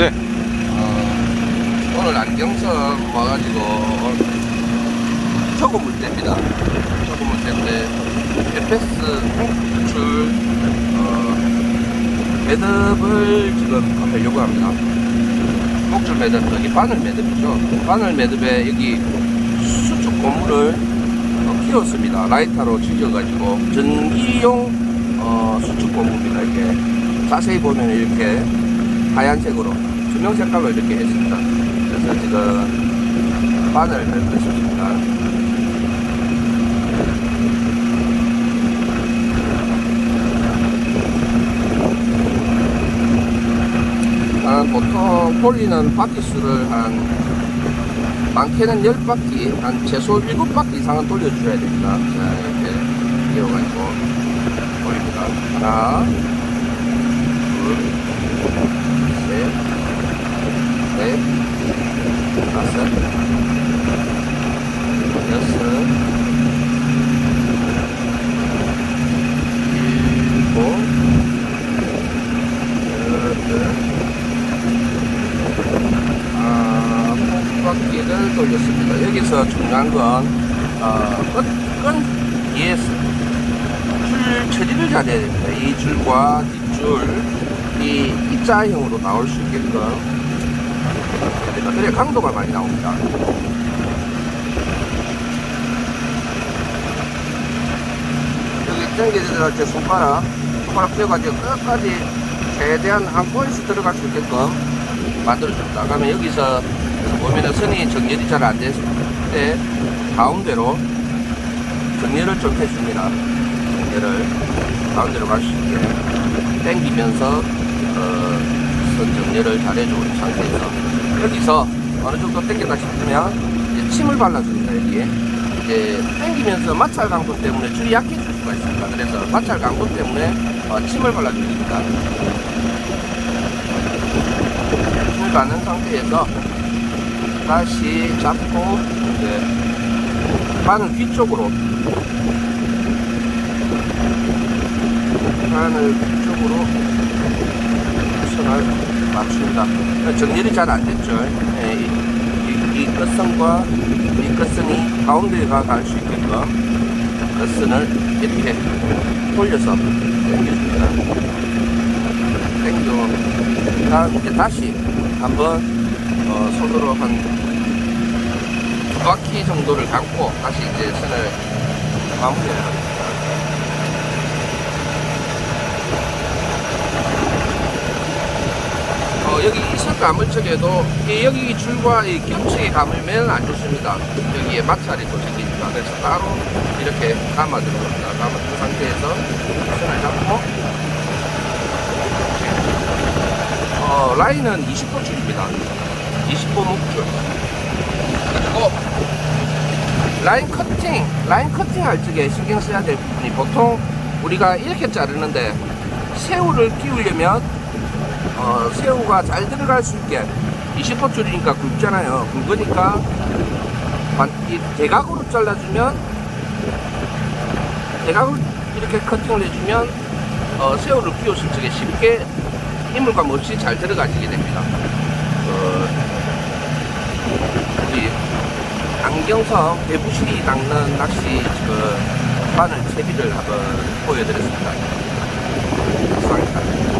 네. 어, 오늘 안경섬 와가지고 초고 물때입니다. 초고 물때인데 FS 줄 어, 매듭을 지금 하려고 합니다. 목줄 매듭 여기 바늘 매듭이죠. 바늘 매듭에 여기 수축 고무를 어, 끼웠습니다. 라이터로 지져가지고 전기용 어, 수축 고무입니다. 이렇게 자세히 보면 이렇게 하얀색으로 투명 색깔로 이렇게 했습니다. 그래서 지금 바늘 할 것입니다. 아, 보통 폴리는 바퀴 수를 한 많게는 10바퀴, 한 최소 7바퀴 이상은 돌려주셔야 됩니다. 자, 이렇게 이어가지고 돌립니다. 하나, 둘, 셋, 아, 돌렸습니다. 여기서 중요한 건, 어, 끈, 끈 위에서 줄 처리를 잘해야 됩니다. 이 줄과 뒷줄, 이 입자형으로 나올 수 있게끔. 그래 강도가 많이 나옵니다. 여기 당겨질 때 손가락, 손가락 떼어가지고 끝까지 최대한 한 포인트 들어갈 수 있게끔 만들어줍니다. 그러면 여기서 보면은 선이 정렬이 잘 안 됐을 때 가운데로 정렬을 좀 해줍니다. 정렬을 가운데로 갈 수 있게 당기면서 어, 선 정렬을 잘 해주는 상태에서 여기서 어느 정도 당겼다 싶으면 이제 침을 발라줍니다. 여기에 이제 당기면서 마찰 강도 때문에 줄이 약해질 수가 있습니다. 그래서 마찰 강도 때문에 어, 침을 발라줍니다. 힘을 받는 상태에서 다시 잡고 이제 바늘 뒤쪽으로 바늘 뒤쪽으로 선을 맞춥니다. 정렬이 잘 안 됐죠. 예, 이, 끝선과 이 끝선이 가운데가 갈 수 있게끔 끝선을 이렇게 돌려서 당겨줍니다. 당겨 다음 이제 다시 한번 어, 손으로 한 두 바퀴 정도를 감고 다시 이제 선을 마무리를 합 어, 여기 이슬 감을 적에도 이 여기 줄과 이 겹치게 감으면 안 좋습니다. 여기에 마찰이 또 생기니까 그래서 따로 이렇게 감아주는 겁니다. 감아준 상태에서 선을 잡고 어, 라인은 20도 줄입니다. 20도 목줄. 그리고 라인 커팅, 라인 커팅 할 적에 신경 써야 될 부분이 보통 우리가 이렇게 자르는데 새우를 끼우려면 어, 새우가 잘 들어갈 수 있게 20도 줄이니까 굵잖아요. 굵으니까 대각으로 잘라주면 대각을 이렇게 커팅을 해주면 어, 새우를 끼웠을 적에 쉽게 이물감 없이 잘 들어가지게 됩니다. 어, 우리 안경섬 대부실이 낚는 낚시 그 바늘 채비를 한번 보여드렸습니다. 이상입니다.